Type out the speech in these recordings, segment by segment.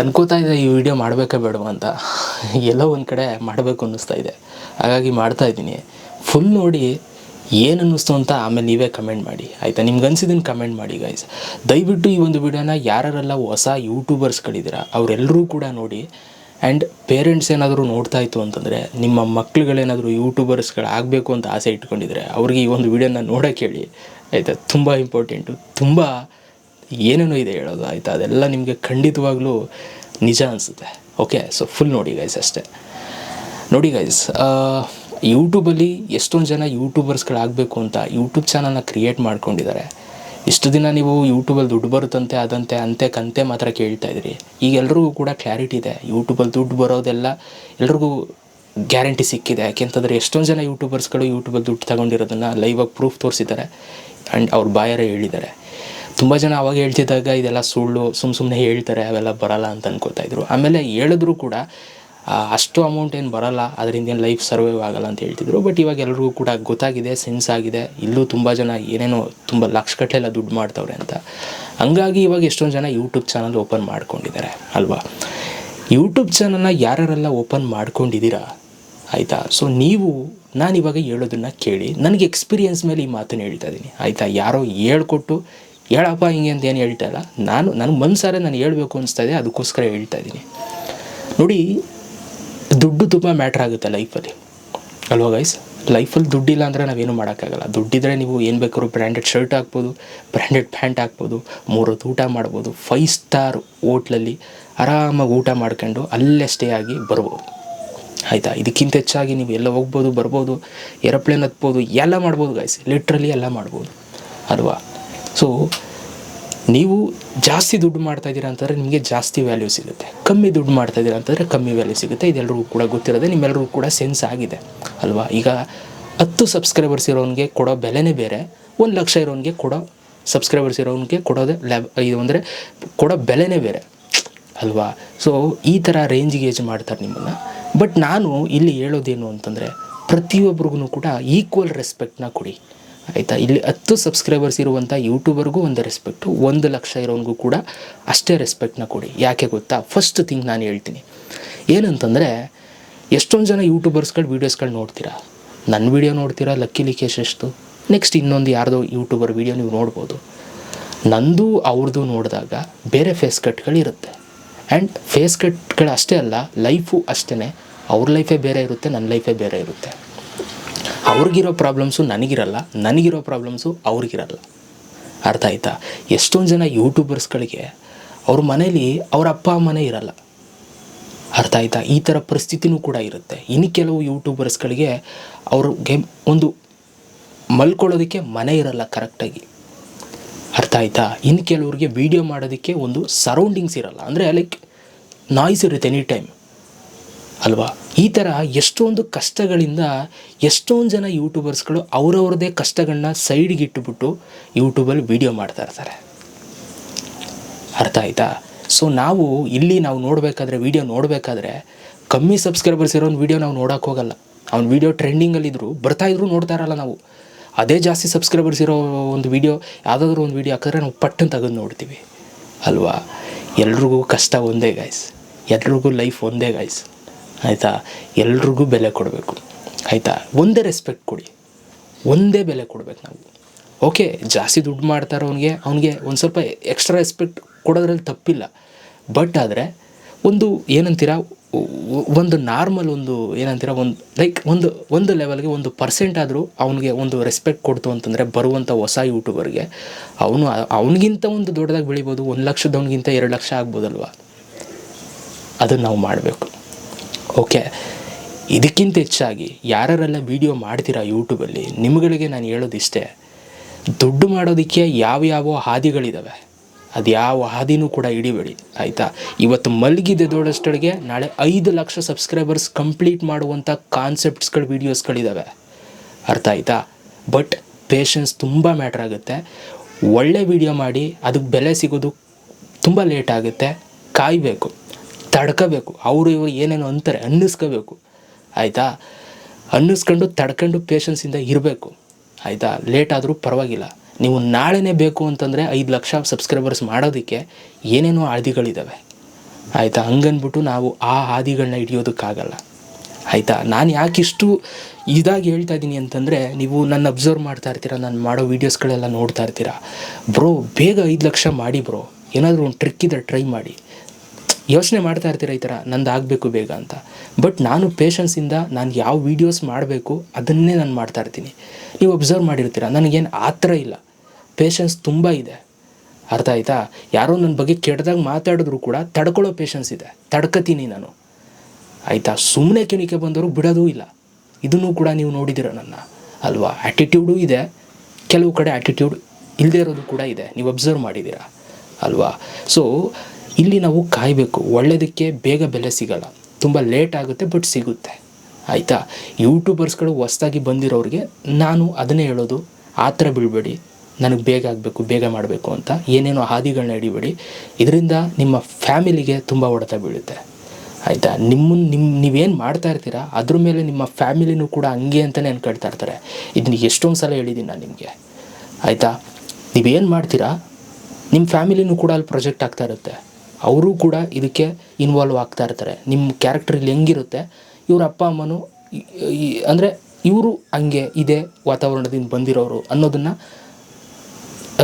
ಅನ್ಕೋತಾ ಇದೆ ಈ ವಿಡಿಯೋ ಮಾಡಬೇಕಾ ಬೇಡವಾ ಅಂತ. ಎಲ್ಲೋ ಒಂದು ಕಡೆ ಮಾಡಬೇಕು ಅನ್ನಿಸ್ತಾ ಇದೆ. ಹಾಗಾಗಿ ಮಾಡ್ತಾ ಇದ್ದೀನಿ. ಫುಲ್ ನೋಡಿ ಏನು ಅನ್ನಿಸ್ತು ಅಂತ ಆಮೇಲೆ ನೀವೇ ಕಮೆಂಟ್ ಮಾಡಿ. ಆಯಿತಾ? ನಿಮ್ಗೆ ಅನ್ಸಿದ್ದನ್ನು ಕಮೆಂಟ್ ಮಾಡಿ ಗೈಸ್ ದಯವಿಟ್ಟು ಈ ಒಂದು ವಿಡಿಯೋನ ಯಾರೆಲ್ಲ ಹೊಸ ಯೂಟ್ಯೂಬರ್ಸ್ಗಳಿದ್ದೀರಾ ಅವರೆಲ್ಲರೂ ಕೂಡ ನೋಡಿ. ಆ್ಯಂಡ್ ಪೇರೆಂಟ್ಸ್ ಏನಾದರೂ ನೋಡ್ತಾ ಇತ್ತು ಅಂತಂದರೆ, ನಿಮ್ಮ ಮಕ್ಳುಗಳೇನಾದರೂ ಯೂಟ್ಯೂಬರ್ಸ್ಗಳಾಗಬೇಕು ಅಂತ ಆಸೆ ಇಟ್ಕೊಂಡಿದ್ರೆ, ಅವ್ರಿಗೆ ಈ ಒಂದು ವಿಡಿಯೋನ ನೋಡೋಕೆ ಹೇಳಿ. ಆಯಿತಾ? ತುಂಬ ಇಂಪಾರ್ಟೆಂಟು ತುಂಬ ಏನೇನೋ ಇದೆ ಹೇಳೋದು ಆಯಿತಾ? ಅದೆಲ್ಲ ನಿಮಗೆ ಖಂಡಿತವಾಗ್ಲೂ ನಿಜ ಅನಿಸುತ್ತೆ. ಓಕೆ ಸೊ ಫುಲ್ ನೋಡಿ ಗೈಸ್ ಅಷ್ಟೇ. ನೋಡಿ ಗೈಸ್ ಯೂಟ್ಯೂಬಲ್ಲಿ ಎಷ್ಟೊಂದು ಜನ ಯೂಟ್ಯೂಬರ್ಸ್ಗಳಾಗಬೇಕು ಅಂತ ಯೂಟ್ಯೂಬ್ ಚಾನಲ್ನ ಕ್ರಿಯೇಟ್ ಮಾಡ್ಕೊಂಡಿದ್ದಾರೆ. ಇಷ್ಟು ದಿನ ನೀವು ಯೂಟ್ಯೂಬಲ್ಲಿ ದುಡ್ಡು ಬರುತ್ತಂತೆ, ಅದಂತೆ, ಅಂತೆ, ಕಂತೆ ಮಾತ್ರ ಕೇಳ್ತಾ ಇದ್ರಿ. ಈಗ ಎಲ್ರಿಗೂ ಕೂಡ ಕ್ಲಾರಿಟಿ ಇದೆ. ಯೂಟ್ಯೂಬಲ್ಲಿ ದುಡ್ಡು ಬರೋದೆಲ್ಲ ಎಲ್ರಿಗೂ ಗ್ಯಾರಂಟಿ ಸಿಕ್ಕಿದೆ. ಯಾಕೆಂತಂದರೆ ಎಷ್ಟೊಂದು ಜನ ಯೂಟ್ಯೂಬರ್ಸ್ಗಳು ಯೂಟ್ಯೂಬಲ್ಲಿ ದುಡ್ಡು ತಗೊಂಡಿರೋದನ್ನು ಲೈವಾಗಿ ಪ್ರೂಫ್ ತೋರಿಸಿದ್ದಾರೆ. ಆ್ಯಂಡ್ ಅವ್ರ ಬಾಯರೇ ಹೇಳಿದ್ದಾರೆ. ತುಂಬ ಜನ ಅವಾಗ ಹೇಳ್ತಿದ್ದಾಗ ಇದೆಲ್ಲ ಸುಳ್ಳು ಸುಮ್ಮ ಸುಮ್ಮನೆ ಹೇಳ್ತಾರೆ, ಅವೆಲ್ಲ ಬರಲ್ಲ ಅಂತ ಅನ್ಕೋತಾ ಇದ್ರು. ಆಮೇಲೆ ಹೇಳಿದ್ರು ಕೂಡ ಅಷ್ಟು ಅಮೌಂಟ್ ಏನು ಬರಲ್ಲ, ಅದರಿಂದ ಏನು ಲೈಫ್ ಸರ್ವೈವ್ ಆಗಲ್ಲ ಅಂತ ಹೇಳ್ತಿದ್ರು. ಬಟ್ ಇವಾಗ ಎಲ್ರಿಗೂ ಕೂಡ ಗೊತ್ತಾಗಿದೆ ಸೆನ್ಸ್ ಆಗಿದೆ. ಇಲ್ಲೂ ತುಂಬ ಜನ ಏನೇನೋ ತುಂಬ ಲಕ್ಷಗಟ್ಟಲೆಲ್ಲ ದುಡ್ಡು ಮಾಡ್ತವ್ರೆ ಅಂತ. ಹಂಗಾಗಿ ಇವಾಗ ಎಷ್ಟೊಂದು ಜನ ಯೂಟ್ಯೂಬ್ ಚಾನಲ್ ಓಪನ್ ಮಾಡ್ಕೊಂಡಿದ್ದಾರೆ, ಅಲ್ವಾ? ಯೂಟ್ಯೂಬ್ ಚಾನಲ್ನ ಯಾರ್ಯಾರೆಲ್ಲ ಓಪನ್ ಮಾಡ್ಕೊಂಡಿದ್ದೀರಾ? ಆಯಿತಾ? ಸೊ ನೀವು, ನಾನು ಇವಾಗ ಹೇಳೋದನ್ನು ಕೇಳಿ, ನನಗೆ ಎಕ್ಸ್ಪೀರಿಯನ್ಸ್ ಮೇಲೆ ಈ ಮಾತನ್ನು ಹೇಳ್ತಾ ಇದ್ದೀನಿ ಆಯಿತಾ? ಯಾರೋ ಹೇಳ್ಕೊಟ್ಟು ಹೇಳಪ್ಪ ಹಿಂಗೆ ಅಂತ ಏನು ಹೇಳ್ತಾ ಇಲ್ಲ. ನಾನು, ನನ್ನ ಮನ್ಸಾರೆ ನಾನು ಹೇಳಬೇಕು ಅನಿಸ್ತಾ ಇದೆ, ಅದಕ್ಕೋಸ್ಕರ ಹೇಳ್ತಾ ಇದ್ದೀನಿ. ನೋಡಿ, ದುಡ್ಡು ತುಂಬ ಮ್ಯಾಟ್ರ್ ಆಗುತ್ತೆ ಲೈಫಲ್ಲಿ. ಅಲ್ವಾ ಗೈಸ್ ಲೈಫಲ್ಲಿ ದುಡ್ಡಿಲ್ಲ ಅಂದರೆ ನಾವೇನು ಮಾಡೋಕ್ಕಾಗಲ್ಲ. ದುಡ್ಡಿದ್ರೆ ನೀವು ಏನು ಬೇಕಾದ್ರೂ ಬ್ರ್ಯಾಂಡೆಡ್ ಶರ್ಟ್ ಹಾಕ್ಬೋದು ಬ್ರ್ಯಾಂಡೆಡ್ ಪ್ಯಾಂಟ್ ಹಾಕ್ಬೋದು, ಮೂರೊತ್ತು ಊಟ ಮಾಡ್ಬೋದು ಫೈವ್ ಸ್ಟಾರ್ ಹೋಟ್ಲಲ್ಲಿ ಆರಾಮಾಗಿ ಊಟ ಮಾಡ್ಕೊಂಡು ಅಲ್ಲೇ ಸ್ಟೇ ಆಗಿ ಬರ್ಬೋದು. ಆಯಿತಾ? ಇದಕ್ಕಿಂತ ಹೆಚ್ಚಾಗಿ ನೀವು ಎಲ್ಲ ಹೋಗ್ಬೋದು, ಬರ್ಬೋದು, ಏರೋಪ್ಲೇನ್ ಹತ್ಬೋದು, ಎಲ್ಲ ಮಾಡ್ಬೋದು ಗೈಸ್ ಲಿಟ್ರಲಿ ಎಲ್ಲ ಮಾಡ್ಬೋದು. ಅಲ್ವಾ? ಸೊ ನೀವು ಜಾಸ್ತಿ ದುಡ್ಡು ಮಾಡ್ತಾ ಇದ್ದೀರಾ ಅಂತಂದರೆ ನಿಮಗೆ ಜಾಸ್ತಿ ವ್ಯಾಲ್ಯೂ ಸಿಗುತ್ತೆ. ಕಮ್ಮಿ ದುಡ್ಡು ಮಾಡ್ತಾ ಇದ್ದೀರಾ ಅಂತಂದರೆ ಕಮ್ಮಿ ವ್ಯಾಲ್ಯೂ ಸಿಗುತ್ತೆ. ಇದೆಲ್ಲರಿಗೂ ಕೂಡ ಗೊತ್ತಿರೋದೆ ನಿಮ್ಮೆಲ್ಲರಿಗೂ ಕೂಡ ಸೆನ್ಸ್ ಆಗಿದೆ. ಅಲ್ವಾ? ಈಗ ಹತ್ತು ಸಬ್ಸ್ಕ್ರೈಬರ್ಸ್ ಇರೋನಿಗೆ ಕೊಡೋ ಬೆಲೆನೇ ಬೇರೆ. ಒಂದು ಲಕ್ಷ ಇರೋನಿಗೆ ಕೊಡೋ ಸಬ್ಸ್ಕ್ರೈಬರ್ಸ್ ಇರೋನಿಗೆ ಕೊಡೋದೇ ಲ್ಯಾಬ್ ಇದು ಅಂದರೆ ಕೊಡೋ ಬೆಲೆನೇ ಬೇರೆ. ಅಲ್ವಾ? ಸೊ ಈ ಥರ ರೇಂಜ್ ಗೇಜ್ ಮಾಡ್ತಾರೆ ನಿಮ್ಮನ್ನು. ಬಟ್ ನಾನು ಇಲ್ಲಿ ಹೇಳೋದೇನು ಅಂತಂದರೆ ಪ್ರತಿಯೊಬ್ಬರಿಗೂ ಕೂಡ ಈಕ್ವಲ್ ರೆಸ್ಪೆಕ್ಟ್ನ ಕೊಡಿ. ಆಯಿತಾ? ಇಲ್ಲಿ ಹತ್ತು ಸಬ್ಸ್ಕ್ರೈಬರ್ಸ್ ಇರುವಂಥ ಯೂಟ್ಯೂಬರ್ಗೂ ಒಂದು ರೆಸ್ಪೆಕ್ಟು ಒಂದು ಲಕ್ಷ ಇರೋನಿಗೂ ಕೂಡ ಅಷ್ಟೇ ರೆಸ್ಪೆಕ್ಟ್ನ ಕೊಡಿ. ಯಾಕೆ ಗೊತ್ತಾ? ಫಸ್ಟ್ ಥಿಂಗ್ ನಾನು ಹೇಳ್ತೀನಿ. ಏನಂತಂದರೆ, ಎಷ್ಟೊಂದು ಜನ ಯೂಟ್ಯೂಬರ್ಸ್ಗಳು ವೀಡಿಯೋಸ್ಗಳು ನೋಡ್ತೀರಾ? ನನ್ನ ವೀಡಿಯೋ ನೋಡ್ತೀರಾ? ಲಕ್ಕಿ ಲಿಕೇಶ್ ಎಷ್ಟು? ನೆಕ್ಸ್ಟ್ ಇನ್ನೊಂದು ಯಾರ್ದೋ ಯೂಟ್ಯೂಬರ್ ವೀಡಿಯೋ ನೀವು ನೋಡ್ಬೋದು. ನಂದು ಅವ್ರದ್ದು ನೋಡಿದಾಗ ಬೇರೆ ಫೇಸ್ ಕಟ್ಗಳಿರುತ್ತೆ ಆ್ಯಂಡ್ ಫೇಸ್ ಕಟ್ಗಳು ಅಷ್ಟೇ ಅಲ್ಲ ಲೈಫು ಅಷ್ಟೇ ಅವ್ರ ಲೈಫೇ ಬೇರೆ ಇರುತ್ತೆ ನನ್ನ ಲೈಫೇ ಬೇರೆ ಇರುತ್ತೆ. ಅವ್ರಿಗಿರೋ ಪ್ರಾಬ್ಲಮ್ಸು ನನಗಿರಲ್ಲ, ನನಗಿರೋ ಪ್ರಾಬ್ಲಮ್ಸು ಅವ್ರಿಗಿರಲ್ಲ. ಅರ್ಥ ಆಯ್ತಾ? ಎಷ್ಟೊಂದು ಜನ ಯೂಟ್ಯೂಬರ್ಸ್ಗಳಿಗೆ ಅವ್ರ ಮನೇಲಿ ಅವ್ರ ಅಪ್ಪ ಅಮ್ಮನೇ ಇರಲ್ಲ. ಅರ್ಥ ಆಯ್ತಾ? ಈ ಥರ ಪರಿಸ್ಥಿತಿನೂ ಕೂಡ ಇರುತ್ತೆ. ಇನ್ನು ಕೆಲವು ಯೂಟ್ಯೂಬರ್ಸ್ಗಳಿಗೆ ಅವ್ರಿಗೆ ಒಂದು ಮಲ್ಕೊಳ್ಳೋದಕ್ಕೆ ಮನೆ ಇರಲ್ಲ ಕರೆಕ್ಟಾಗಿ ಅರ್ಥ ಆಯ್ತಾ? ಇನ್ನು ಕೆಲವ್ರಿಗೆ ವೀಡಿಯೋ ಮಾಡೋದಕ್ಕೆ ಒಂದು ಸರೌಂಡಿಂಗ್ಸ್ ಇರಲ್ಲ. ಅಂದರೆ ಲೈಕ್ ನಾಯ್ಸ್ ಇರುತ್ತೆ ಎನಿ ಟೈಮ್ ಅಲ್ವಾ? ಈ ಥರ ಎಷ್ಟೊಂದು ಕಷ್ಟಗಳಿಂದ ಎಷ್ಟೊಂದು ಜನ ಯೂಟ್ಯೂಬರ್ಸ್ಗಳು ಅವರವ್ರದೇ ಕಷ್ಟಗಳನ್ನ ಸೈಡ್ಗೆ ಇಟ್ಟುಬಿಟ್ಟು ಯೂಟ್ಯೂಬಲ್ಲಿ ವೀಡಿಯೋ ಮಾಡ್ತಾ ಇರ್ತಾರೆ. ಅರ್ಥ ಆಯ್ತಾ? ಸೊ ನಾವು ಇಲ್ಲಿ ನಾವು ನೋಡಬೇಕಾದ್ರೆ ವೀಡಿಯೋ ನೋಡಬೇಕಾದ್ರೆ ಕಮ್ಮಿ ಸಬ್ಸ್ಕ್ರೈಬರ್ಸ್ ಇರೋ ಒಂದು ವೀಡಿಯೋ ನಾವು ನೋಡೋಕೆ ಹೋಗಲ್ಲ. ಅವ್ನ ವೀಡಿಯೋ ಟ್ರೆಂಡಿಂಗಲ್ಲಿದ್ದರು ಬರ್ತಾ ಇದ್ರು ನೋಡ್ತಾ ಇರಲ್ಲ ನಾವು. ಅದೇ ಜಾಸ್ತಿ ಸಬ್ಸ್ಕ್ರೈಬರ್ಸ್ ಇರೋ ಒಂದು ವೀಡಿಯೋ ಯಾವುದಾದ್ರೂ ಒಂದು ವೀಡಿಯೋ ಹಾಕಿದ್ರೆ ನಾವು ಪಟ್ಟನ್ನು ತೆಗೆದು ನೋಡ್ತೀವಿ. ಅಲ್ವಾ? ಎಲ್ರಿಗೂ ಕಷ್ಟ ಒಂದೇ ಗಾಯ್ಸ್ ಎಲ್ರಿಗೂ ಲೈಫ್ ಒಂದೇ ಗಾಯ್ಸ್ ಆಯಿತಾ? ಎಲ್ರಿಗೂ ಬೆಲೆ ಕೊಡಬೇಕು. ಆಯಿತಾ? ಒಂದೇ ರೆಸ್ಪೆಕ್ಟ್ ಕೊಡಿ. ಒಂದೇ ಬೆಲೆ ಕೊಡ್ಬೇಕು ನಾವು. ಓಕೆ ಜಾಸ್ತಿ ದುಡ್ಡು ಮಾಡ್ತಾರೆ ಅವನಿಗೆ ಅವನಿಗೆ ಒಂದು ಸ್ವಲ್ಪ ಎಕ್ಸ್ಟ್ರಾ ರೆಸ್ಪೆಕ್ಟ್ ಕೊಡೋದ್ರಲ್ಲಿ ತಪ್ಪಿಲ್ಲ. ಬಟ್ ಆದರೆ, ಒಂದು ಏನಂತೀರ ಒಂದು ನಾರ್ಮಲ್ ಒಂದು ಏನಂತೀರ, ಒಂದು ಲೈಕ್ ಒಂದು ಒಂದು ಲೆವೆಲ್ಗೆ ಒಂದು ಪರ್ಸೆಂಟ್ ಆದರೂ ಅವನಿಗೆ ಒಂದು ರೆಸ್ಪೆಕ್ಟ್ ಕೊಡ್ತು ಅಂತಂದರೆ ಬರುವಂಥ ಹೊಸ ಯೂಟ್ಯೂಬರ್ಗೆ ಅವನು, ಅವನಿಗಿಂತ ಒಂದು ದೊಡ್ಡದಾಗಿ ಬೆಳಿಬೋದು, ಒಂದು ಲಕ್ಷದವನಿಗಿಂತ ಎರಡು ಲಕ್ಷ ಆಗ್ಬೋದಲ್ವ? ಅದನ್ನು ನಾವು ಮಾಡಬೇಕು. ಓಕೆ. ಇದಕ್ಕಿಂತ ಹೆಚ್ಚಾಗಿ ಯಾರೆಲ್ಲ ವೀಡಿಯೋ ಮಾಡ್ತೀರಾ ಯೂಟ್ಯೂಬಲ್ಲಿ, ನಿಮ್ಗಳಿಗೆ ನಾನು ಹೇಳೋದಿಷ್ಟೇ, ದುಡ್ಡು ಮಾಡೋದಕ್ಕೆ ಯಾವ ಯಾವ ಹಾದಿಗಳಿದ್ದಾವೆ ಅದು ಯಾವ ಹಾದಿನೂ ಕೂಡ ಇಡಿಬೇಡಿ ಆಯಿತಾ? ಇವತ್ತು ಮಲಗಿದೆ ದೊಡ್ಡಷ್ಟಳಿಗೆ, ನಾಳೆ ಐದು ಲಕ್ಷ ಸಬ್ಸ್ಕ್ರೈಬರ್ಸ್ ಕಂಪ್ಲೀಟ್ ಮಾಡುವಂಥ ಕಾನ್ಸೆಪ್ಟ್ಸ್ಗಳು ವೀಡಿಯೋಸ್ಗಳಿದ್ದಾವೆ ಅರ್ಥ ಆಯಿತಾ? ಬಟ್ ಪೇಷನ್ಸ್ ತುಂಬ ಮ್ಯಾಟ್ರ್ ಆಗುತ್ತೆ. ಒಳ್ಳೆ ವೀಡಿಯೋ ಮಾಡಿ ಅದಕ್ಕೆ ಬೆಲೆ ಸಿಗೋದು ತುಂಬ ಲೇಟ್ ಆಗುತ್ತೆ. ಕಾಯಬೇಕು. ತಡ್ಕೋಬೇಕು. ಅವರು ಇವರು ಏನೇನೋ ಅಂತಾರೆ, ಅನ್ನಿಸ್ಕೋಬೇಕು. ಆಯಿತಾ? ಅನ್ನಿಸ್ಕೊಂಡು ತಡ್ಕೊಂಡು ಪೇಷನ್ಸಿಂದ ಇರಬೇಕು. ಆಯಿತಾ? ಲೇಟ್ ಆದರೂ ಪರವಾಗಿಲ್ಲ. ನೀವು ನಾಳೆನೇ ಬೇಕು ಅಂತಂದರೆ ಐದು ಲಕ್ಷ ಸಬ್ಸ್ಕ್ರೈಬರ್ಸ್ ಮಾಡೋದಕ್ಕೆ ಏನೇನೋ ಹಾದಿಗಳಿದ್ದಾವೆ ಆಯಿತಾ? ಹಂಗನ್ಬಿಟ್ಟು ನಾವು ಆ ಹಾದಿಗಳನ್ನ ಹಿಡಿಯೋದಕ್ಕಾಗಲ್ಲ. ಆಯಿತಾ? ನಾನು ಯಾಕಿಷ್ಟು ಇದಾಗಿ ಹೇಳ್ತಾ ಇದ್ದೀನಿ ಅಂತಂದರೆ, ನೀವು ನನ್ನ ಅಬ್ಸರ್ವ್ ಮಾಡ್ತಾ ಇರ್ತೀರ, ನಾನು ಮಾಡೋ ವೀಡಿಯೋಸ್ಗಳೆಲ್ಲ ನೋಡ್ತಾ ಇರ್ತೀರಾ? ಬ್ರೋ ಬೇಗ ಐದು ಲಕ್ಷ ಮಾಡಿ ಬ್ರೋ ಏನಾದರೂ ಒಂದು ಟ್ರಿಕ್ ಇದ್ರೆ ಟ್ರೈ ಮಾಡಿ. ಯೋಚನೆ ಮಾಡ್ತಾ ಇರ್ತೀರ ಈ ಥರ ನಂದು ಆಗಬೇಕು ಬೇಗ ಅಂತ. ಬಟ್ ನಾನು ಪೇಷನ್ಸಿಂದ ನಾನು ಯಾವ ವೀಡಿಯೋಸ್ ಮಾಡಬೇಕು ಅದನ್ನೇ ನಾನು ಮಾಡ್ತಾ ಇರ್ತೀನಿ. ನೀವು ಒಬ್ಸರ್ವ್ ಮಾಡಿರ್ತೀರ, ನನಗೇನು ಆ ಥರ ಇಲ್ಲ. ಪೇಷನ್ಸ್ ತುಂಬ ಇದೆ. ಅರ್ಥ ಆಯ್ತಾ? ಯಾರೋ ನನ್ನ ಬಗ್ಗೆ ಕೆಟ್ಟದಾಗ ಮಾತಾಡಿದ್ರು ಕೂಡ ತಡ್ಕೊಳ್ಳೋ ಪೇಷನ್ಸ್ ಇದೆ. ತಡ್ಕತೀನಿ ನಾನು. ಆಯಿತಾ? ಸುಮ್ಮನೆ ಕೆಣಿಕೆ ಬಂದವರು ಬಿಡೋದೂ ಇಲ್ಲ. ಇದನ್ನು ಕೂಡ ನೀವು ನೋಡಿದಿರ ನನ್ನ. ಅಲ್ವಾ? ಆ್ಯಟಿಟ್ಯೂಡು ಇದೆ. ಕೆಲವು ಕಡೆ ಆ್ಯಟಿಟ್ಯೂಡ್ ಇಲ್ಲದೇ ಇರೋದು ಕೂಡ ಇದೆ. ನೀವು ಅಬ್ಸರ್ವ್ ಮಾಡಿದ್ದೀರಾ ಅಲ್ವಾ? ಸೊ ಇಲ್ಲಿ ನಾವು ಕಾಯಬೇಕು. ಒಳ್ಳೆಯದಕ್ಕೆ ಬೇಗ ಬೆಲೆ ಸಿಗಲ್ಲ. ತುಂಬ ಲೇಟ್ ಆಗುತ್ತೆ ಬಟ್ ಸಿಗುತ್ತೆ. ಆಯಿತಾ? ಯೂಟ್ಯೂಬರ್ಸ್ಗಳು ಹೊಸ್ದಾಗಿ ಬಂದಿರೋರಿಗೆ ನಾನು ಅದನ್ನೇ ಹೇಳೋದು. ಆ ಥರ ಬೀಳಬೇಡಿ ನನಗೆ ಬೇಗ ಆಗಬೇಕು, ಬೇಗ ಮಾಡಬೇಕು ಅಂತ. ಏನೇನೋ ಹಾದಿಗಳನ್ನ ಹಿಡಿಬೇಡಿ. ಇದರಿಂದ ನಿಮ್ಮ ಫ್ಯಾಮಿಲಿಗೆ ತುಂಬ ಹೊಡೆತ ಬೀಳುತ್ತೆ. ಆಯಿತಾ? ನಿಮ್ಮನ್ನು ನಿಮ್ಮ ನೀವೇನು ಮಾಡ್ತಾ ಇರ್ತೀರಾ, ಅದ್ರ ಮೇಲೆ ನಿಮ್ಮ ಫ್ಯಾಮಿಲಿನೂ ಕೂಡ ಹಂಗೆ ಅಂತಲೇ ಅನ್ಕೊಳ್ತಾ ಇರ್ತಾರೆ. ಇದನ್ನ ಎಷ್ಟೊಂದು ಸಲ ಹೇಳಿದ್ದೀನಿ ನಾನು ನಿಮಗೆ. ಆಯಿತಾ? ನೀವೇನು ಮಾಡ್ತೀರಾ? ನಿಮ್ಮ ಫ್ಯಾಮಿಲಿನೂ ಕೂಡ ಅಲ್ಲಿ ಪ್ರೊಜೆಕ್ಟ್ ಆಗ್ತಾ ಇರುತ್ತೆ. ಅವರು ಕೂಡ ಇದಕ್ಕೆ ಇನ್ವಾಲ್ವ್ ಆಗ್ತಾ ಇರ್ತಾರೆ. ನಿಮ್ಮ ಕ್ಯಾರೆಕ್ಟರ್ ಇಲ್ಲಿ ಹೆಂಗಿರುತ್ತೆ, ಇವ್ರ ಅಪ್ಪ, ಅಮ್ಮನು ಅಂದರೆ ಇವರು ಹಂಗೆ ಇದೇ ವಾತಾವರಣದಿಂದ ಬಂದಿರೋರು ಅನ್ನೋದನ್ನು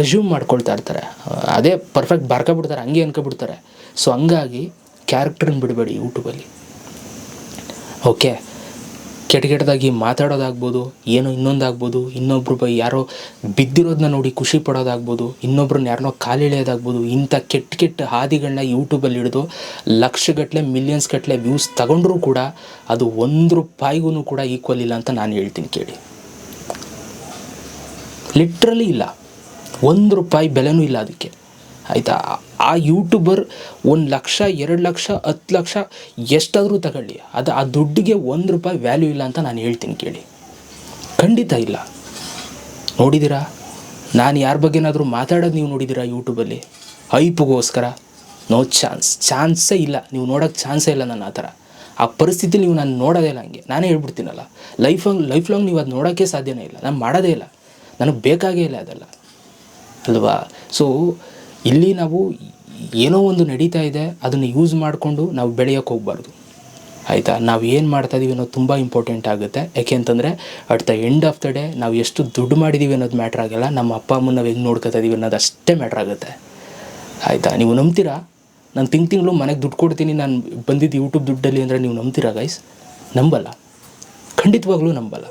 ಅಸ್ಯೂಮ್ ಮಾಡ್ಕೊಳ್ತಾ ಇರ್ತಾರೆ. ಅದೇ ಪರ್ಫೆಕ್ಟ್ ಬರ್ಕೊಬಿಡ್ತಾರೆ ಹಂಗೆ ಅನ್ಕೊಬಿಡ್ತಾರೆ. ಸೊ ಹಂಗಾಗಿ ಕ್ಯಾರೆಕ್ಟ್ರನ್ನ ಬಿಡಬೇಡಿ ಯೂಟ್ಯೂಬಲ್ಲಿ ಓಕೆ ಕೆಟ್ಟ ಕೆಟ್ಟದಾಗಿ ಮಾತಾಡೋದಾಗ್ಬೋದು, ಏನೋ ಇನ್ನೊಂದಾಗ್ಬೋದು, ಇನ್ನೊಬ್ರು ಬೈ ಯಾರೋ ಬಿದ್ದಿರೋದನ್ನ ನೋಡಿ ಖುಷಿ ಪಡೋದಾಗ್ಬೋದು ಇನ್ನೊಬ್ರನ್ನ ಯಾರನ್ನೋ ಕಾಲಿಳಿಯೋದಾಗ್ಬೋದು ಇಂಥ ಕೆಟ್ಟ ಕೆಟ್ಟ ಹಾದಿಗಳನ್ನ ಯೂಟ್ಯೂಬಲ್ಲಿ ಹಿಡಿದು ಲಕ್ಷಗಟ್ಟಲೆ ಮಿಲಿಯನ್ಸ್ ಗಟ್ಟಲೆ ವ್ಯೂಸ್ ತಗೊಂಡ್ರೂ ಕೂಡ ಅದು ಒಂದು ರೂಪಾಯಿಗೂ ಕೂಡ ಈಕ್ವಲ್ ಇಲ್ಲ ಅಂತ ನಾನು ಹೇಳ್ತೀನಿ ಕೇಳಿ. ಲಿಟ್ರಲಿ ಇಲ್ಲ. ಒಂದು ರೂಪಾಯಿ ಬೆಲೆನೂ ಇಲ್ಲ ಅದಕ್ಕೆ. ಆಯಿತಾ? ಆ ಯೂಟ್ಯೂಬರ್ ಒಂದು ಲಕ್ಷ, ಎರಡು ಲಕ್ಷ, ಹತ್ತು ಲಕ್ಷ ಎಷ್ಟಾದರೂ ತಗೊಳ್ಳಿ. ಅದು ಆ ದುಡ್ಡಿಗೆ ಒಂದು ರೂಪಾಯಿ ವ್ಯಾಲ್ಯೂ ಇಲ್ಲ ಅಂತ ನಾನು ಹೇಳ್ತೀನಿ ಕೇಳಿ. ಖಂಡಿತ ಇಲ್ಲ. ನೋಡಿದ್ದೀರಾ ನಾನು ಯಾರ ಬಗ್ಗೆನಾದರೂ ಮಾತಾಡೋದು ನೀವು ನೋಡಿದ್ದೀರಾ ಯೂಟ್ಯೂಬಲ್ಲಿ ಹೈಪ್ಗೋಸ್ಕರ ನೋ ಚಾನ್ಸ್. ಚಾನ್ಸೇ ಇಲ್ಲ. ನೀವು ನೋಡೋಕ್ಕೆ ಚಾನ್ಸೇ ಇಲ್ಲ ನನ್ನ ಆ ಥರ ಆ ಪರಿಸ್ಥಿತಿ ನೀವು ನಾನು ನೋಡೋದೇ ಇಲ್ಲ ಹಂಗೆ. ನಾನೇ ಹೇಳ್ಬಿಡ್ತೀನಲ್ಲ. ಲೈಫ್ ಲೈಫ್ ಲಾಂಗ್ ನೀವು ಅದು ನೋಡೋಕ್ಕೆ ಸಾಧ್ಯನೇ ಇಲ್ಲ. ನಾನು ಮಾಡೋದೇ ಇಲ್ಲ. ನನಗೆ ಬೇಕಾಗೇ ಇಲ್ಲ ಅದೆಲ್ಲ. ಅಲ್ವಾ? ಸೊ ಇಲ್ಲಿ ನಾವು ಏನೋ ಒಂದು ನಡೀತಾ ಇದೆ, ಅದನ್ನು ಯೂಸ್ ಮಾಡಿಕೊಂಡು ನಾವು ಬೆಳೆಯೋಕೆ ಹೋಗ್ಬಾರ್ದು. ಆಯಿತಾ? ನಾವು ಏನು ಮಾಡ್ತಾ ಅನ್ನೋದು ತುಂಬ ಇಂಪಾರ್ಟೆಂಟ್ ಆಗುತ್ತೆ. ಯಾಕೆ ಅಂತಂದರೆ at the end of the day ನಾವು ಎಷ್ಟು ದುಡ್ಡು ಮಾಡಿದ್ದೀವಿ ಅನ್ನೋದು ಮ್ಯಾಟ್ರ್ ಆಗಲ್ಲ, ನಮ್ಮ ಅಪ್ಪ ಅಮ್ಮನ ನಾವು ಹೆಂಗೆ ನೋಡ್ಕೊತಾ ಇದೀವಿ ಅನ್ನೋದು ಅಷ್ಟೇ ಮ್ಯಾಟ್ರ್ ಆಗುತ್ತೆ. ಆಯಿತಾ? ನೀವು ನಂಬ್ತೀರಾ? ನಾನು ತಿಂಗ್ ತಿಂಗಳು ಮನೆಗೆ ದುಡ್ಡು ಕೊಡ್ತೀನಿ, ನಾನು ಬಂದಿದ್ದು ಯೂಟ್ಯೂಬ್ ದುಡ್ಡಲ್ಲಿ ಅಂದರೆ ನೀವು ನಂಬ್ತೀರಾ ಗೈಸ್ ನಂಬಲ್ಲ. ಖಂಡಿತವಾಗ್ಲೂ ನಂಬಲ್ಲ.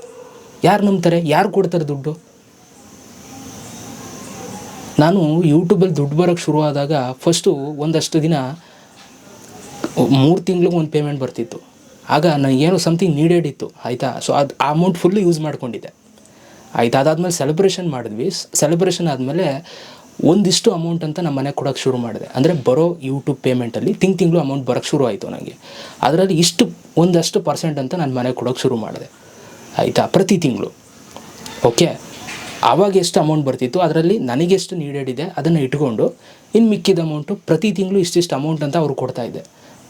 ಯಾರು ನಂಬ್ತಾರೆ? ಯಾರು ಕೊಡ್ತಾರೆ ದುಡ್ಡು? ನಾನು ಯೂಟ್ಯೂಬಲ್ಲಿ ದುಡ್ಡು ಬರೋಕ್ಕೆ ಶುರು ಆದಾಗ ಫಸ್ಟು ಒಂದಷ್ಟು ದಿನ ಮೂರು ತಿಂಗ್ಳಿಗೆ ಒಂದು ಪೇಮೆಂಟ್ ಬರ್ತಿತ್ತು. ಆಗ ನನಗೆ ಏನೋ ಸಮಥಿಂಗ್ ನೀಡೆಡ್ ಇತ್ತು, ಆಯಿತಾ? ಸೊ ಅದು ಆ ಅಮೌಂಟ್ ಫುಲ್ಲು ಯೂಸ್ ಮಾಡ್ಕೊಂಡಿದ್ದೆ. ಆಯ್ತು? ಅದಾದಮೇಲೆ ಸೆಲೆಬ್ರೇಷನ್ ಮಾಡಿದ್ವಿ. ಸೆಲೆಬ್ರೇಷನ್ ಆದಮೇಲೆ ಒಂದಿಷ್ಟು ಅಮೌಂಟ್ ಅಂತ ನಮ್ಮ ಮನೆಗೆ ಕೊಡೋಕ್ಕೆ ಶುರು ಮಾಡಿದೆ. ಅಂದರೆ ಬರೋ ಯೂಟ್ಯೂಬ್ ಪೇಮೆಂಟಲ್ಲಿ ತಿಂಗ್ ತಿಂಗಳು ಅಮೌಂಟ್ ಬರೋಕ್ಕೆ ಶುರು ಆಯಿತು ನನಗೆ ಅದರಲ್ಲಿ ಇಷ್ಟು ಒಂದಷ್ಟು ಪರ್ಸೆಂಟ್ ಅಂತ ನಾನು ಮನೆಗೆ ಕೊಡೋಕ್ಕೆ ಶುರು ಮಾಡಿದೆ. ಆಯಿತಾ? ಪ್ರತಿ ತಿಂಗಳು. ಓಕೆ ಆವಾಗ ಎಷ್ಟು ಅಮೌಂಟ್ ಬರ್ತಿತ್ತು, ಅದರಲ್ಲಿ ನನಗೆಷ್ಟು ನೀಡೆಡ್ ಇದೆ, ಅದನ್ನು ಇಟ್ಕೊಂಡು ಇನ್ನು ಮಿಕ್ಕಿದ ಅಮೌಂಟು ಪ್ರತಿ ತಿಂಗಳು ಇಷ್ಟಿಷ್ಟು ಅಮೌಂಟ್ ಅಂತ ಅವ್ರು ಕೊಡ್ತಾ ಇದ್ದೆ.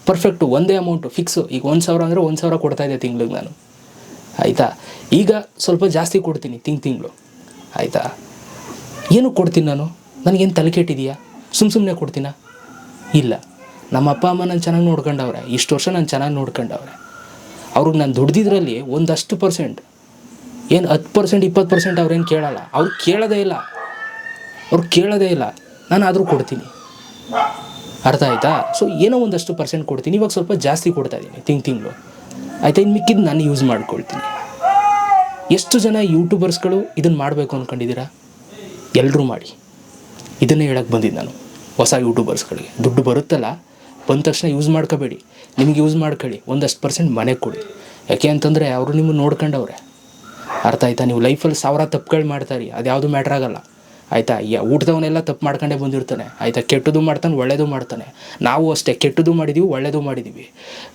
ಪರ್ಫೆಕ್ಟು ಒಂದೇ ಅಮೌಂಟು ಫಿಕ್ಸು ಈಗ ಒಂದು ಸಾವಿರ ಅಂದರೆ ಒಂದು ಸಾವಿರ ಕೊಡ್ತಾ ಇದ್ದೆ ತಿಂಗ್ಳಿಗೆ ನಾನು. ಆಯಿತಾ? ಈಗ ಸ್ವಲ್ಪ ಜಾಸ್ತಿ ಕೊಡ್ತೀನಿ ತಿಂಗ್ ತಿಂಗಳು. ಆಯಿತಾ? ಏನು ಕೊಡ್ತೀನಿ ನಾನು? ನನಗೇನು ತಲೆ ಕೆಟ್ಟಿದೆಯಾ? ಸುಮ್ಮ ಸುಮ್ಮನೆ ಕೊಡ್ತೀನ? ಇಲ್ಲ. ನಮ್ಮ ಅಪ್ಪ ಅಮ್ಮ ನಾನು ಚೆನ್ನಾಗಿ ನೋಡ್ಕೊಂಡವ್ರೆ. ಇಷ್ಟು ವರ್ಷ ನಾನು ಚೆನ್ನಾಗಿ ನೋಡ್ಕೊಂಡವ್ರೆ. ಅವ್ರಿಗೆ ನಾನು ದುಡ್ದಿದ್ರಲ್ಲಿ ಒಂದಷ್ಟು ಪರ್ಸೆಂಟ್ ಏನು ಹತ್ತು ಪರ್ಸೆಂಟ್ ಇಪ್ಪತ್ತು ಪರ್ಸೆಂಟ್ ಅವ್ರೇನು ಕೇಳಲ್ಲ. ಅವ್ರು ಕೇಳೋದೇ ಇಲ್ಲ. ಅವ್ರು ಕೇಳೋದೇ ಇಲ್ಲ. ನಾನು ಆದರೂ ಕೊಡ್ತೀನಿ. ಅರ್ಥ ಆಯ್ತಾ? ಸೊ ಏನೋ ಒಂದಷ್ಟು ಪರ್ಸೆಂಟ್ ಕೊಡ್ತೀನಿ. ಇವಾಗ ಸ್ವಲ್ಪ ಜಾಸ್ತಿ ಕೊಡ್ತಾ ಇದ್ದೀನಿ ತಿಂಗ್ ತಿಂಗಳು. ಆಯ್ತಾ? ಇನ್ನು ಮಿಕ್ಕಿದ್ದು ನಾನು ಯೂಸ್ ಮಾಡ್ಕೊಳ್ತೀನಿ. ಎಷ್ಟು ಜನ ಯೂಟ್ಯೂಬರ್ಸ್ಗಳು ಇದನ್ನು ಮಾಡಬೇಕು ಅಂದ್ಕೊಂಡಿದ್ದೀರಾ ಎಲ್ಲರೂ ಮಾಡಿ. ಇದನ್ನೇ ಹೇಳಕ್ಕೆ ಬಂದಿದ್ದು ನಾನು, ಹೊಸ ಯೂಟ್ಯೂಬರ್ಸ್ಗಳಿಗೆ ದುಡ್ಡು ಬರುತ್ತಲ್ಲ, ಬಂದ ತಕ್ಷಣ ಯೂಸ್ ಮಾಡ್ಕೋಬೇಡಿ. ನಿಮಗೆ ಯೂಸ್ ಮಾಡ್ಕೊಳ್ಳಿ. ಒಂದಷ್ಟು ಪರ್ಸೆಂಟ್ ಮನೆಗೆ ಕೊಡಿ. ಯಾಕೆ ಅಂತಂದರೆ ಅವರು ನಿಮ್ಮನ್ನು ನೋಡ್ಕೊಂಡವ್ರೆ. ಅರ್ಥ ಆಯ್ತಾ? ನೀವು ಲೈಫಲ್ಲಿ ಸಾವಿರ ತಪ್ಪುಗಳು ಮಾಡ್ತಾರೆ ಅದು ಯಾವುದು ಮ್ಯಾಟ್ರ್ ಆಗಲ್ಲ. ಆಯಿತಾ? ಯ ಊಟದವನ್ನೆಲ್ಲ ತಪ್ಪು ಮಾಡ್ಕೊಂಡೇ ಬಂದಿರ್ತಾನೆ. ಆಯಿತಾ? ಕೆಟ್ಟದ್ದು ಮಾಡ್ತಾನೆ, ಒಳ್ಳೇದು ಮಾಡ್ತಾನೆ. ನಾವು ಅಷ್ಟೇ, ಕೆಟ್ಟದ್ದು ಮಾಡಿದ್ದೀವಿ ಒಳ್ಳೇದು ಮಾಡಿದ್ದೀವಿ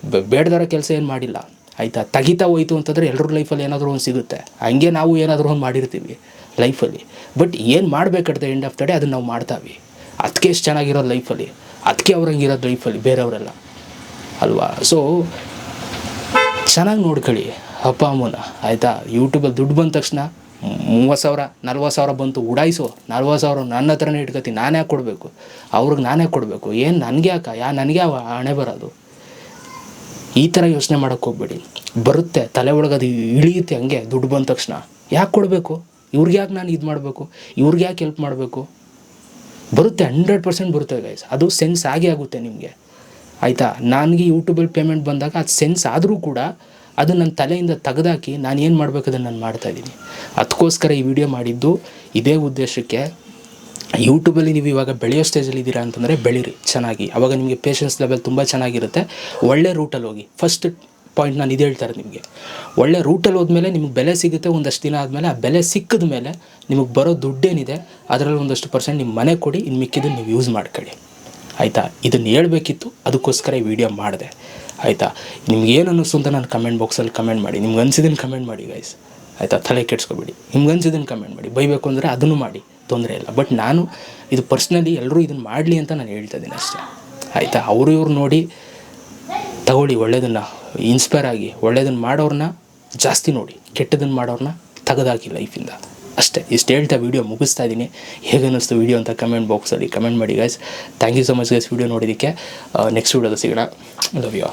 ಬೇಡದಾರ ಬೇಡದರ ಕೆಲಸ ಏನು ಮಾಡಿಲ್ಲ. ಆಯಿತಾ? ತೆಗಿತಾ ಹೋಯ್ತು ಅಂತಂದರೆ ಎಲ್ಲರ ಲೈಫಲ್ಲಿ ಏನಾದರೂ ಒಂದು ಸಿಗುತ್ತೆ. ಹಂಗೆ ನಾವು ಏನಾದರೂ ಒಂದು ಮಾಡಿರ್ತೀವಿ ಲೈಫಲ್ಲಿ ಬಟ್ ಏನು ಮಾಡಬೇಕಂತ ಎಂಡ್ ಆಫ್ ದ ಡೇ ಅದನ್ನು ನಾವು ಮಾಡ್ತಾವೆ. ಅದಕ್ಕೆ ಎಷ್ಟು ಚೆನ್ನಾಗಿರೋದು ಲೈಫಲ್ಲಿ ಅದಕ್ಕೆ ಅವ್ರಂಗಿರೋದು ಲೈಫಲ್ಲಿ ಬೇರೆಯವರೆಲ್ಲ. ಅಲ್ವಾ? ಸೊ ಚೆನ್ನಾಗಿ ನೋಡ್ಕೊಳ್ಳಿ. ಅಪ್ಪ ಅಮ್ಮನ ಆಯಿತಾ? ಯೂಟ್ಯೂಬಲ್ಲಿ ದುಡ್ಡು ಬಂದ ತಕ್ಷಣ ಮೂವತ್ತು ಸಾವಿರ, ನಲ್ವತ್ತು ಸಾವಿರ ಬಂತು ಉಡಾಯಿಸು. ನಲ್ವತ್ತು ಸಾವಿರ ನನ್ನ ಹತ್ರನೇ ಇಟ್ಕೊತೀನಿ. ನಾನೇ ಕೊಡಬೇಕು? ಅವ್ರಿಗೆ ನಾನೇ ಕೊಡಬೇಕು. ಏನು ನನಗೆ ಯಾಕೆ? ಯಾ, ನನಗೆ ಹಣೆ ಬರೋದು? ಈ ಥರ ಯೋಚನೆ ಮಾಡೋಕ್ಕೆ ಹೋಗ್ಬೇಡಿ. ಬರುತ್ತೆ. ತಲೆ ಒಳಗೆ ಅದು ಇಳಿಯುತ್ತೆ ಹಂಗೆ. ದುಡ್ಡು ಬಂದ ತಕ್ಷಣ. ಯಾಕೆ ಕೊಡಬೇಕು? ಇವ್ರಿಗೆ ಯಾಕೆ ನಾನು ಇದು ಮಾಡಬೇಕು? ಇವ್ರಿಗೆ ಯಾಕೆ ಹೆಲ್ಪ್ ಮಾಡಬೇಕು? ಬರುತ್ತೆ. ಹಂಡ್ರೆಡ್ ಪರ್ಸೆಂಟ್ ಬರುತ್ತೆ ಗೈಸ್ ಅದು ಸೆನ್ಸ್ ಆಗೇ ಆಗುತ್ತೆ ನಿಮಗೆ. ಆಯಿತಾ? ನನಗೆ ಯೂಟ್ಯೂಬಲ್ಲಿ ಪೇಮೆಂಟ್ ಬಂದಾಗ ಅದು ಸೆನ್ಸ್ ಆದರೂ ಕೂಡ ಅದು ನನ್ನ ತಲೆಯಿಂದ ತೆಗೆದಾಕಿ ನಾನು ಏನು ಮಾಡಬೇಕು ಅದನ್ನು ನಾನು ಮಾಡ್ತಾಯಿದ್ದೀನಿ ಅದಕ್ಕೋಸ್ಕರ ಈ ವಿಡಿಯೋ ಮಾಡಿದ್ದು ಇದೇ ಉದ್ದೇಶಕ್ಕೆ ಯೂಟ್ಯೂಬಲ್ಲಿ ನೀವು ಇವಾಗ ಬೆಳೆಯೋ ಸ್ಟೇಜಲ್ಲಿ ಇದ್ದೀರಾ ಅಂತಂದರೆ ಬೆಳೀರಿ, ಚೆನ್ನಾಗಿ. ಅವಾಗ ನಿಮಗೆ ಪೇಷನ್ಸ್ ಲೆವೆಲ್ ತುಂಬ ಚೆನ್ನಾಗಿರುತ್ತೆ. ಒಳ್ಳೆ ರೂಟಲ್ಲಿ ಹೋಗಿ. ಫಸ್ಟ್ ಪಾಯಿಂಟ್ ನಾನು ಇದು ಹೇಳ್ತಾರೆ ನಿಮಗೆ. ಒಳ್ಳೆ ರೂಟಲ್ಲಿ ಹೋದ್ಮೇಲೆ ನಿಮಗೆ ಬೆಲೆ ಸಿಗುತ್ತೆ, ಒಂದಷ್ಟು ದಿನ ಆದಮೇಲೆ. ಆ ಬೆಲೆ ಸಿಕ್ಕಿದ ಮೇಲೆ ನಿಮಗೆ ಬರೋ ದುಡ್ಡೇನಿದೆ, ಅದರಲ್ಲಿ ಒಂದಷ್ಟು ಪರ್ಸೆಂಟ್ ನಿಮ್ಮ ಮನೆ ಕೊಡಿ ಇನ್ನು ಮಿಕ್ಕಿದ್ದು ನೀವು ಯೂಸ್ ಮಾಡ್ಕೊಳ್ಳಿ. ಆಯಿತಾ? ಇದನ್ನು ಹೇಳಬೇಕಿತ್ತು, ಅದಕ್ಕೋಸ್ಕರ ಈ ವಿಡಿಯೋ ಮಾಡಿದೆ. ಆಯಿತಾ? ನಿಮ್ಗೆ ಏನು ಅನ್ನಿಸ್ತು ಅಂತ ನಾನು ಕಮೆಂಟ್ ಬಾಕ್ಸಲ್ಲಿ ಕಮೆಂಟ್ ಮಾಡಿ. ನಿಮ್ಗೆ ಅನ್ಸಿದ್ದನ್ನು ಕಮೆಂಟ್ ಮಾಡಿ ಗೈಸ್ ಆಯಿತಾ? ತಲೆ ಕೆಡ್ಸ್ಕೊಬೇಡಿ. ನಿಮ್ಗೆ ಅನ್ಸಿದ್ದನ್ನು ಕಮೆಂಟ್ ಮಾಡಿ. ಬೈಬೇಕು ಅಂದರೆ ಅದನ್ನು ಮಾಡಿ. ತೊಂದರೆ ಇಲ್ಲ. ಬಟ್ ನಾನು ಇದು ಪರ್ಸ್ನಲಿ ಎಲ್ಲರೂ ಇದನ್ನು ಮಾಡಲಿ ಅಂತ ನಾನು ಹೇಳ್ತಾ ಇದ್ದೀನಿ ಅಷ್ಟೇ. ಆಯಿತಾ? ಅವರು ಇವ್ರು ನೋಡಿ ತಗೊಳ್ಳಿ ಒಳ್ಳೆಯದನ್ನು ಇನ್ಸ್ಪೈರ್ ಆಗಿ ಒಳ್ಳೆಯದನ್ನು ಮಾಡೋರನ್ನ ಜಾಸ್ತಿ ನೋಡಿ. ಕೆಟ್ಟದನ್ನು ಮಾಡೋರನ್ನ ತೆಗೆದಾಕಿ ಲೈಫಿಂದ ಅಷ್ಟೇ. ಇಷ್ಟು ಹೇಳ್ತಾ ವೀಡಿಯೋ ಮುಗಿಸ್ತಾ ಇದ್ದೀನಿ. ಹೇಗೆ ಅನ್ನಿಸ್ತು ವೀಡಿಯೋ ಅಂತ ಕಮೆಂಟ್ ಬಾಕ್ಸಲ್ಲಿ ಕಮೆಂಟ್ ಮಾಡಿ guys thank you so much guys video ನೋಡಿದ್ದಕ್ಕೆ. ನೆಕ್ಸ್ಟ್ ವೀಡಿಯೋದ ಸಿಗೋಣ. Love you